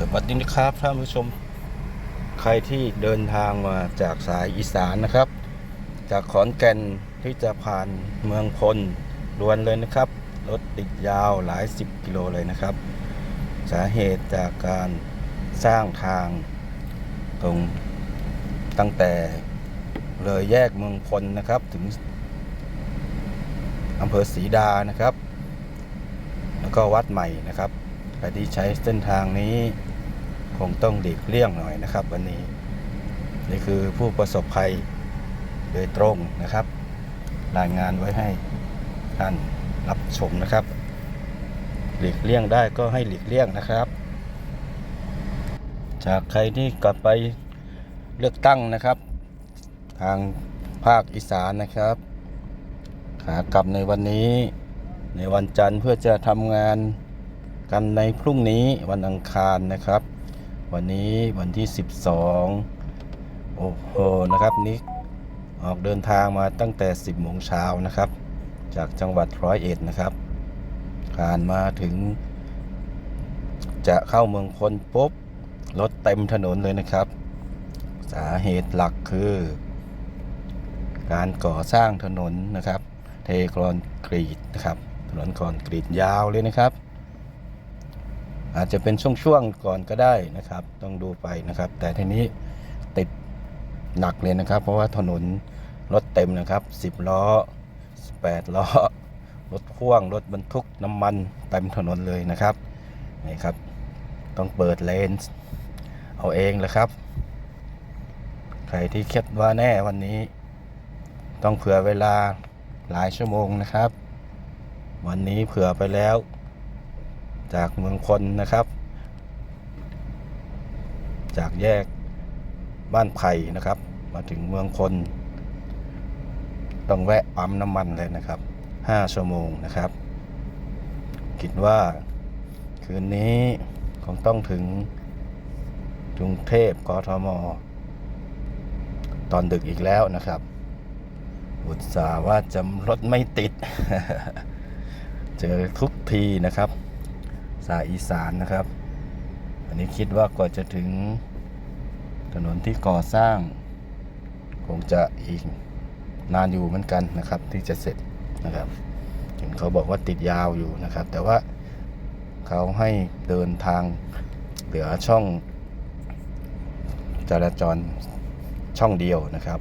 สวัสดีนะครับท่านผู้ชมใครที่เดินทางมาจากสายอีสานนะครับ จากขอนแก่นที่จะผ่านเมืองพลด่วนเลยนะครับรถติดยาวหลายสิบกิโลเลยนะครับ สาเหตุจากการสร้างทางตรงตั้งแต่เลยแยกเมืองพลนะครับถึงอำเภอศรีดานะครับ แล้วก็วัดใหม่นะครับใครที่ใช้เส้นทางนี้ คงต้องหลีกเลี่ยงหน่อยนะครับ วันนี้ นี่คือผู้ประสบภัยโดยตรงนะครับ รายงานไว้ให้ท่านรับชมนะครับ หลีกเลี่ยงได้ก็ให้หลีกเลี่ยงนะครับ จากใครที่กลับไปเลือกตั้งนะครับ ทางภาคอีสานนะครับขากลับในวันนี้ในวันจันทร์เพื่อจะทำงานกันในพรุ่งนี้วันอังคารนะครับ วันนี้วันที่ 12 โอ้โหนะครับนี่ออกเดินทางมาตั้งแต่ 10โมงเช้านะครับ จากจังหวัดร้อยเอ็ดนะครับ ผ่านมาถึง จะเข้าเมืองพลปุ๊บรถเต็มถนนเลยนะครับ สาเหตุหลักคือ การก่อสร้างถนนนะครับ เทคอนกรีตนะครับ ถนนคอนกรีตยาวเลยนะครับ อาจจะเป็นช่วงๆก่อนก็ได้นะครับ ต้องดูไปนะครับ แต่ทีนี้ติดหนักเลยนะครับ เพราะว่าถนนรถเต็มนะครับ 10 ล้อ 18 ล้อ รถพ่วง รถบรรทุกน้ำมันเต็มถนนเลยนะครับนี่ครับ ต้องเปิดเลนส์เอาเองเลยครับ ใครที่คิดว่าแน่วันนี้ ต้องเผื่อเวลาหลายชั่วโมงนะครับ วันนี้เผื่อไปแล้ว จากเมืองพลนะครับ จากแยกบ้านไผ่นะครับ มาถึงเมืองพลต้องแวะปั๊มน้ำมันเลยนะครับ 5 ชั่วโมงนะครับ คิดว่าคืนนี้คงต้องถึงกรุงเทพกทม ตอนดึกอีกแล้วนะครับอุตส่าห์ว่าจะรถไม่ติด เจอทุกทีนะครับ สายอีสานนะครับ อันนี้คิดว่ากว่าจะถึงถนนที่ก่อสร้าง คงจะอีกนานอยู่เหมือนกันนะครับ ที่จะเสร็จนะครับเห็นเขาบอกว่าติดยาวอยู่นะครับ แต่ว่าเขาให้เดินทางเหลือช่องจราจรช่องเดียวนะครับ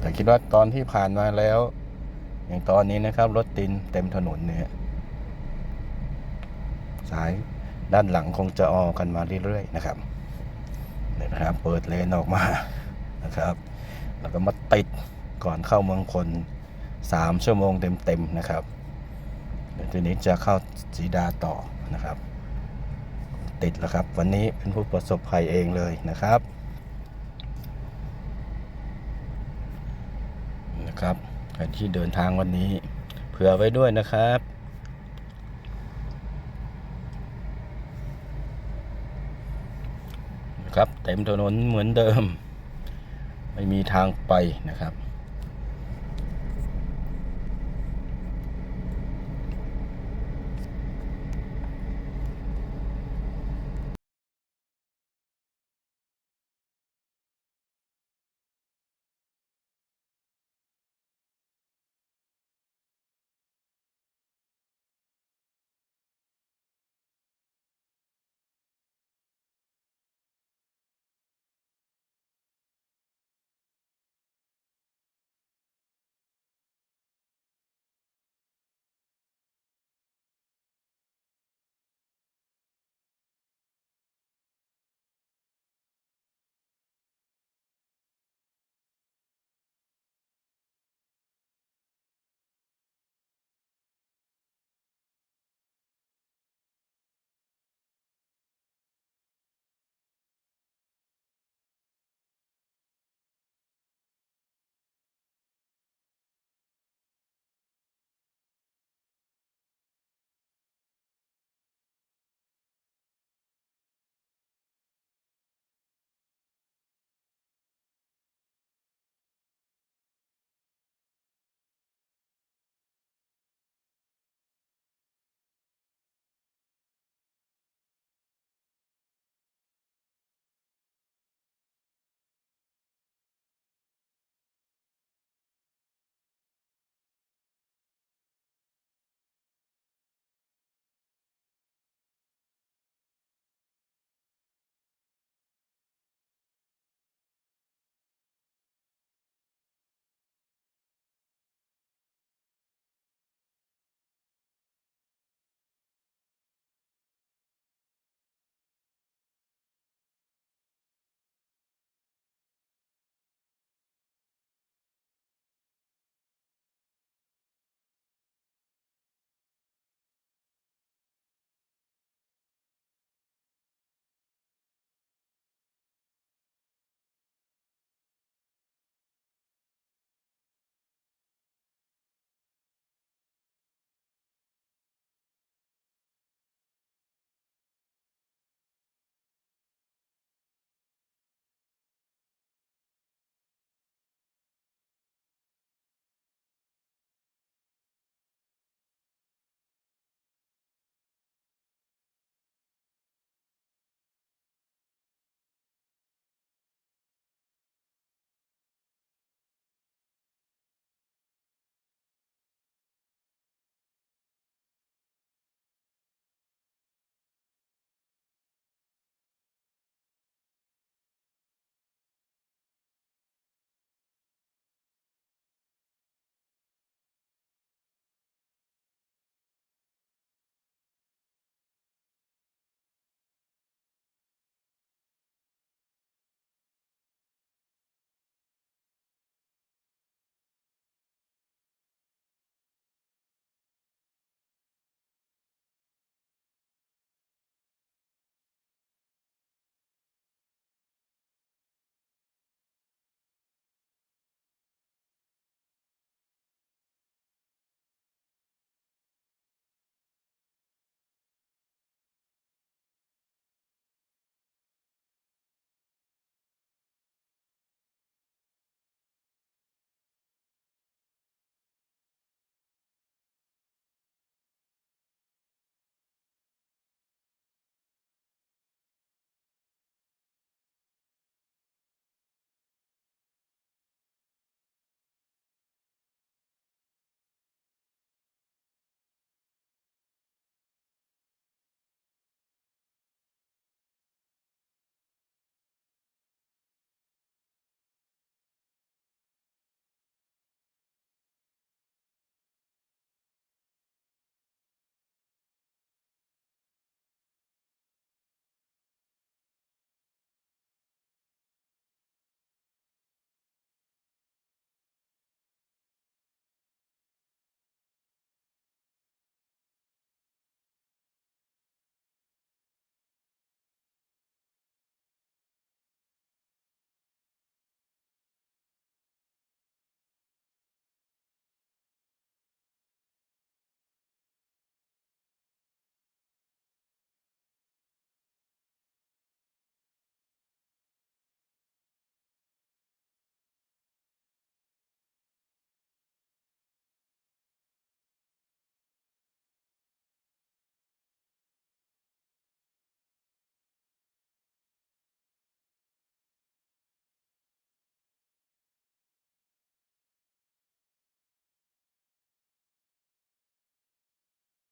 แต่คิดว่าตอนที่ผ่านมาแล้ว อย่างตอนนี้นะครับ รถตินเต็มถนนเนี่ย สายด้านหลังคงจะออกันมาเรื่อยๆนะครับเนี่ยนะครับ เปิดเลนออกมานะครับ แล้วก็มาติดก่อนเข้าเมืองพลสามชั่วโมงเต็มๆนะครับเดี๋ยวทีนี้จะเข้าสีดาต่อนะครับ ติดแล้วครับ วันนี้เป็นผู้ประสบภัยเองเลยนะครับนะครับใครที่เดินทางวันนี้ เผื่อไว้ด้วยนะครับ นะ ครับ เต็มถนนเหมือนเดิม ไม่มีทางไปนะครับ